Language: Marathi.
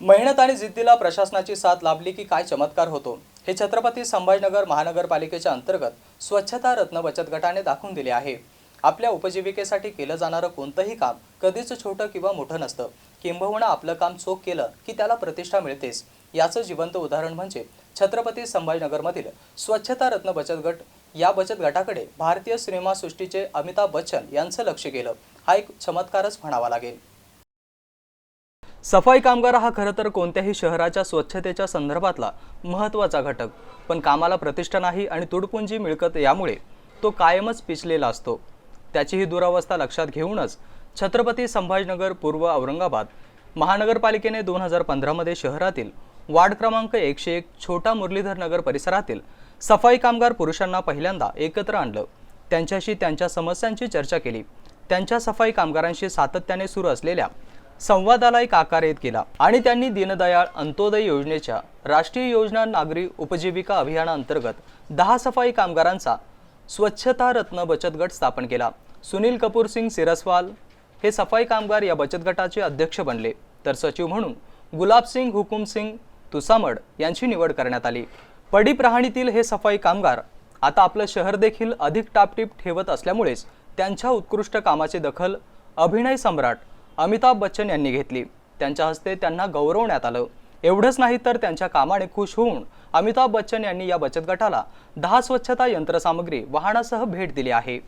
मेहनत आणि जिद्दीला प्रशासनाची साथ लाभली की काय चमत्कार होतो? हे छत्रपती संभाजीनगर महानगरपालिकेच्या अंतर्गत स्वच्छता रत्न बचत गटाने दाखवून दिले आहे. आपल्या उपजीविकेसाठी केलं जाणारं कोणतंही काम कधीच छोटं किंवा मोठं नसतं. किंबहुना आपलं काम चोख केलं की त्याला प्रतिष्ठा मिळतेच. याचं जिवंत उदाहरण म्हणजे छत्रपती संभाजीनगरमधील स्वच्छता रत्न बचत गट या बचत गटाकडे भारतीय सिनेमासृष्टीचे अमिताभ बच्चन यांचं लक्ष गेलं. हा एक चमत्कारच म्हणावा लागेल. सफाई कामगार हा खरं तर कोणत्याही शहराच्या स्वच्छतेच्या संदर्भातला महत्त्वाचा घटक. पण कामाला प्रतिष्ठा नाही आणि तुडपुंजी मिळकत यामुळे तो कायमच पिचलेला असतो. त्याची ही दुरावस्था लक्षात घेऊनच छत्रपती संभाजीनगर पूर्व औरंगाबाद महानगरपालिकेने दोन हजार पंधरामध्ये शहरातील वार्ड क्रमांक एकशे एक छोटा मुरलीधर नगर परिसरातील सफाई कामगार पुरुषांना पहिल्यांदा एकत्र आणलं. त्यांच्याशी त्यांच्या समस्यांची चर्चा केली. त्यांच्या सफाई कामगारांशी सातत्याने सुरू असलेल्या संवादाला एक आकार येत केला आणि त्यांनी दीनदयाळ अंत्योदय योजनेच्या राष्ट्रीय योजना नागरी उपजीविका अभियानाअंतर्गत दहा सफाई कामगारांचा स्वच्छता रत्न बचत गट स्थापन केला. सुनील कपूर सिंग सिरसवाल हे सफाई कामगार या बचत गटाचे अध्यक्ष बनले. तर सचिव म्हणून गुलाब सिंग हुकुम सिंग तुसामड यांची निवड करण्यात आली. पडीप राहणीतील हे सफाई कामगार आता आपलं शहर देखील अधिक टापटीप ठेवत असल्यामुळेच त्यांच्या उत्कृष्ट कामाची दखल अभिनय सम्राट अमिताभ बच्चन यांनी घेतली. त्यांच्या हस्ते त्यांना गौरवण्यात आलं. एवढंच नाही तर त्यांच्या कामाने खुश होऊन अमिताभ बच्चन यांनी या बचत गटाला दहा स्वच्छता यंत्रसामग्री वाहनासह भेट दिली आहे.